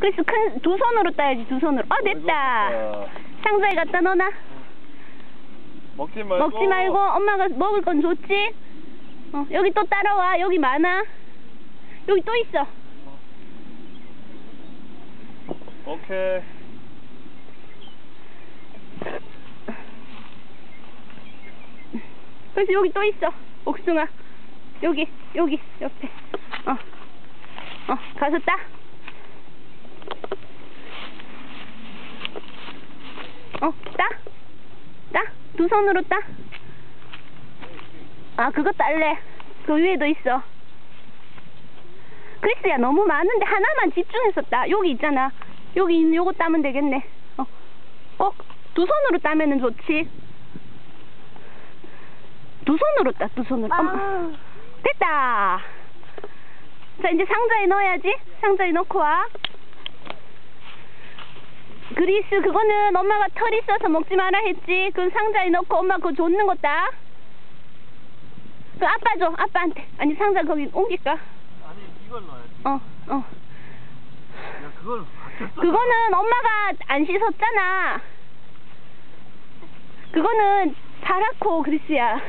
그래서 큰 두 손으로 따야지 두 손으로. 아 됐다. 상자에 갖다 넣어놔. 먹지 말고. 먹지 말고 엄마가 먹을 건 줬지. 어 여기 또 따라와. 여기 많아. 여기 또 있어. 오케이. 그래서 여기 또 있어. 옥숭아. 여기 여기 옆에. 어. 어 가서 따. 어 따. 따. 두 손으로 따. 아 그거 딸래. 그 위에도 있어. 크리스야 너무 많은데 하나만 집중해서 따. 여기 있잖아. 여기 있는 요거 따면 되겠네. 어. 어? 두 손으로 따면 은 좋지. 두 손으로 따, 두 손으로. 엄마. 됐다. 자, 이제 상자에 넣어야지. 상자에 넣고 와. 그리스, 그거는 엄마가 털 있어서 먹지 마라 했지. 그 상자에 넣고 엄마 그거 줬는 거다. 그 아빠 줘, 아빠한테. 아니, 상자 거기 옮길까? 아니 이걸 넣어야지. 어, 어. 야 그걸. 그거는 엄마가 안 씻었잖아. 그거는 파랗고 그리스야.